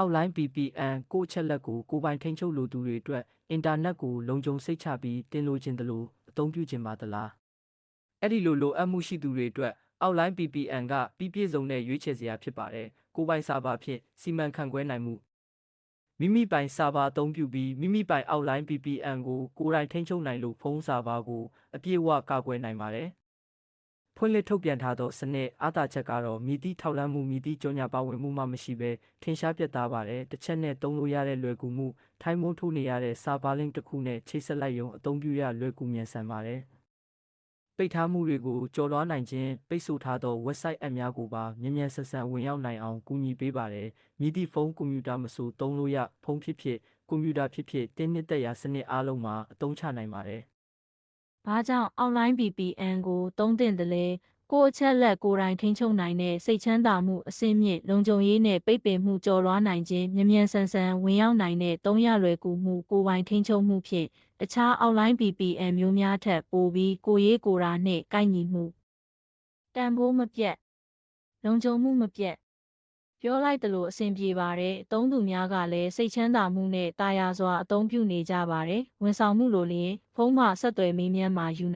outline VPN ကိုယ့်အချက်လက်ကိုကိုယ်ပိုင်ထိန်းချုပ်လိုသူတွေအတွက်အင်တာနက်ကိုလုံခြုံစိတ်ချပြီးတင်လို့ခြင်းတလို့အသုံးပြုခြင်းပါသလားအဲ့ဒီလိုလိုအပ်မှုရှိသူတွေအတွက် outline VPN ကပြီးပြည့်စုံတဲ့ရွေးချယ်စရာဖြစ်ပါတယ်ကိုယ်ပိုင်စာပါဖြင့်စီမံခန့်ခွဲနိုင်မှုမိမိပိုင်စာပါအသုံးပြုပြီးမိမိပိုင် outline VPN ကိုကိုယ်တိုင်ထိန်းချုပ်နိုင်လို့ဖုန်းစာပါကိုအပြည့်အဝကာကွယ်နိုင်ပါတယ် ဖွင့်လှစ်ထုတ်ပြန်ထားသောစနစ်အားသာချက်ကတော့မြည်သည့်ထောက်လှမ်းမှုမြည်သည့်ကြောညာပါဝင်မှုမှမရှိဘဲထင်ရှားပြတ်သားပါတယ်တစ်ချက်နဲ့သုံးလို့ရတဲ့လွယ်ကူမှုထိုင်းမိုးထိုးနေရတဲ့စာပါလင့်တစ်ခုနဲ့ချိတ်ဆက်လိုက်ရုံအသုံးပြုရလွယ်ကူမြန်ဆန်ပါတယ်ပိတ်ထားမှုတွေကိုကျော်လွှားနိုင်ခြင်းပိတ်ဆို့ထားသော website app များကိုပါမြန်မြန်ဆန်ဆန်ဝင်ရောက်နိုင်အောင်ကူညီပေးပါတယ်မြည်သည့်ဖုန်းကွန်ပျူတာမဆိုသုံးလို့ရဖုန်းဖြစ်ဖြစ်ကွန်ပျူတာဖြစ်ဖြစ်တင်းနှစ်သက်ရာစနစ်အားလုံးမှာအသုံးချနိုင်ပါတယ်။ ဘာကြောင့် online VPN ကိုသုံးသင့်တယ်လဲ။ကိုယ့်အချက်လက်ကိုယ်တိုင်ထိန်းချုပ်နိုင်တဲ့စိတ်ချမ်းသာမှုအဆင့်မြင့်လုံခြုံရေးနဲ့ပိတ်ပင်မှုကျော်လွှားနိုင်ခြင်းမြန်မြန်ဆန်ဆန်ဝင်ရောက်နိုင်တဲ့သုံးရလွယ်ကူမှုကိုယ်ပိုင်ထိန်းချုပ်မှုဖြင့်တခြား online VPN မျိုးများထက်ပိုပြီးကိုယ်ရေးကိုယ်ရာနှင့်ကိုက်ညီမှုတန်ဖိုးမပြတ်လုံခြုံမှုမပြတ် ပြောလိုက်သလိုအဆင်ပြေပါတယ်အသုံးသူများကလည်းစိတ်ချမ်းသာမှုနဲ့တာယာစွာအသုံးပြုနေကြပါတယ်ဝန်ဆောင်မှုလိုလျင်ဖုန်းမှဆက်သွယ်မေးမြန်းမှာယူ